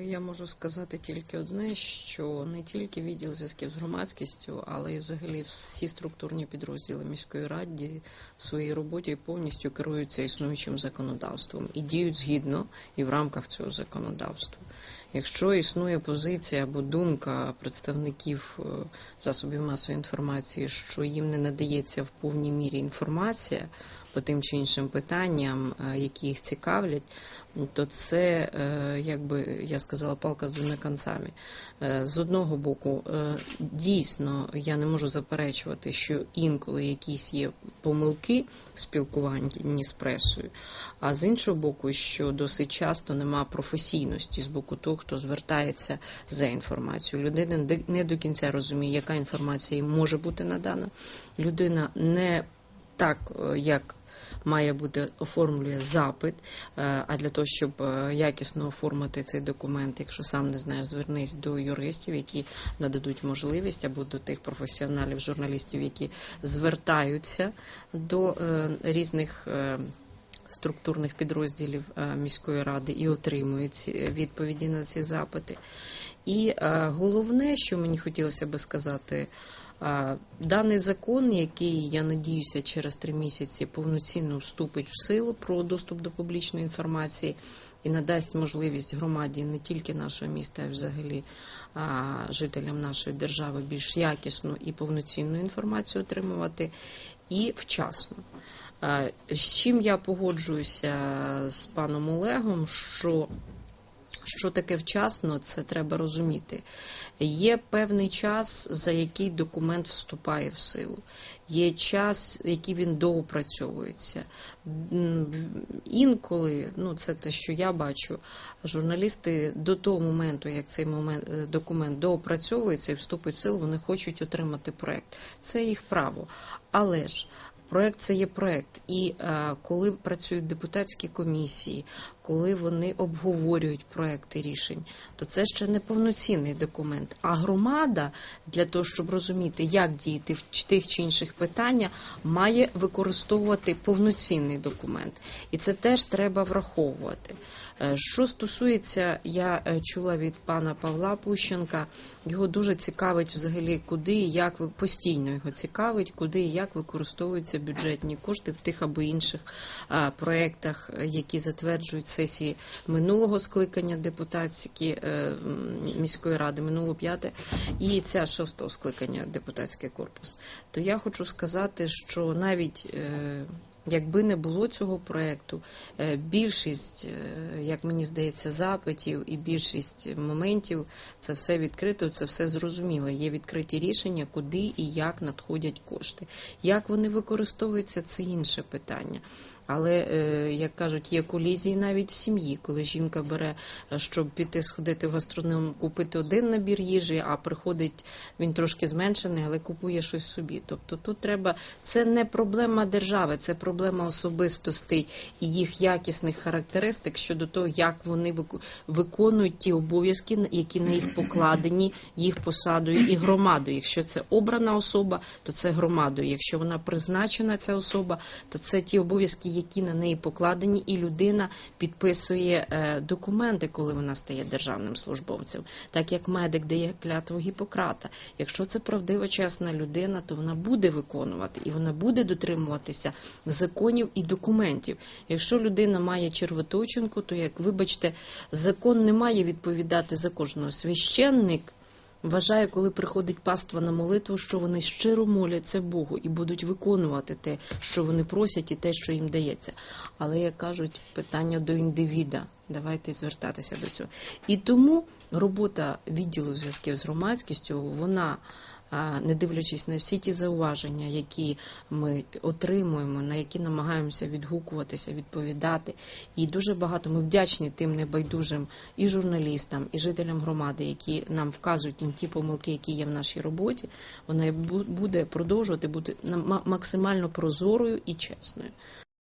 я можу сказати тільки одне, що не тільки відділ зв'язків з громадськістю, але й взагалі всі структурні підрозділи міської ради в своїй роботі повністю керуються існуючим законодавством і діють згідно і в рамках цього законодавства. Якщо існує позиція або думка представників е, засобів масової інформації, що їм не надається в повній мірі інформація по тим чи іншим питанням, е, які їх цікавлять, то це, е, як би я сказала, палка з двома концами. З одного боку, дійсно, я не можу заперечувати, що інколи якісь є помилки в спілкуванні з пресою, а з іншого боку, що досить часто нема професійності з боку того, хто звертається за інформацією. Людина не до кінця розуміє, яка інформація їй може бути надана. Людина не так, е, як має бути оформлює запит. е, А для того, щоб е, якісно оформити цей документ, якщо сам не знаєш, звернись до юристів, які нададуть можливість, або до тих професіоналів, журналістів, які звертаються до різних. Е, Структурних підрозділів е, міської ради і отримують ці відповіді на ці запити. І е, головне, що мені хотілося би сказати, е, даний закон, який я надіюся через три місяці повноцінно вступить в силу про доступ до публічної інформації і надасть можливість громаді не тільки нашого міста, а й взагалі а, жителям нашої держави більш якісну і повноцінну інформацію отримувати і вчасно. Е, З чим я погоджуюся з паном Олегом, що що таке вчасно, це треба розуміти. Є певний час, за який документ вступає в силу. Є час, який він доопрацьовується. Інколи, ну це те, що я бачу, журналісти до того моменту, як цей момент е, документ доопрацьовується і вступить в силу, вони хочуть отримати проект. Це їх право. Але ж Проект це є проект, і е, коли працюють депутатські комісії, коли вони обговорюють проекти рішень, то це ще не повноцінний документ. А громада для того, щоб розуміти, як діяти в тих чи інших питаннях, має використовувати повноцінний документ, і це теж треба враховувати. Е, Що стосується, я е, чула від пана Павла Пущенка, його дуже цікавить взагалі, куди і як постійно його цікавить, куди і як використовуються бюджетні кошти в тих або інших проєктах, е, які затверджують сесії минулого скликання депутатські е, міської ради, минуло п'яте, і ця шостого скликання депутатський корпус. То я хочу сказати, що навіть е, Якби не було цього проєкту, е, більшість, як мені здається, запитів і більшість моментів це все відкрито, це все зрозуміло. Є відкриті рішення, куди і як надходять кошти. Як вони використовуються, це інше питання. Але, е, як кажуть, є колізії навіть в сім'ї, коли жінка бере, е, щоб піти сходити в гастроном, купити один набір їжі, а приходить він трошки зменшений, але купує щось собі. Тобто тут треба це не проблема держави, це проблема особистостей і їх якісних характеристик щодо того, як вони виконують ті обов'язки, які на їх покладені їх посадою і громадою. Якщо це обрана особа, то це громадою. Якщо вона призначена ця особа, то це ті обов'язки, які на неї покладені, і людина підписує е, документи, коли вона стає державним службовцем, так як медик дає клятву Гіппократа. Якщо це правдива, чесна людина, то вона буде виконувати і вона буде дотримуватися законів і документів. Якщо людина має червоточинку, то як вибачте, закон не має відповідати за кожного. Священник Вважаю, коли приходить паства на молитву, що вони щиро моляться Богу і будуть виконувати те, що вони просять, і те, що їм дається. Але як кажуть, питання до індивіда. Давайте звертатися до цього. І тому робота відділу зв'язків з громадськістю, вона, не дивлячись на всі ті зауваження, які ми отримуємо, на які намагаємося відгукуватися, відповідати. І дуже багато ми вдячні тим небайдужим і журналістам, і жителям громади, які нам вказують на ті помилки, які є в нашій роботі. Вона бу- буде продовжувати бути максимально прозорою і чесною.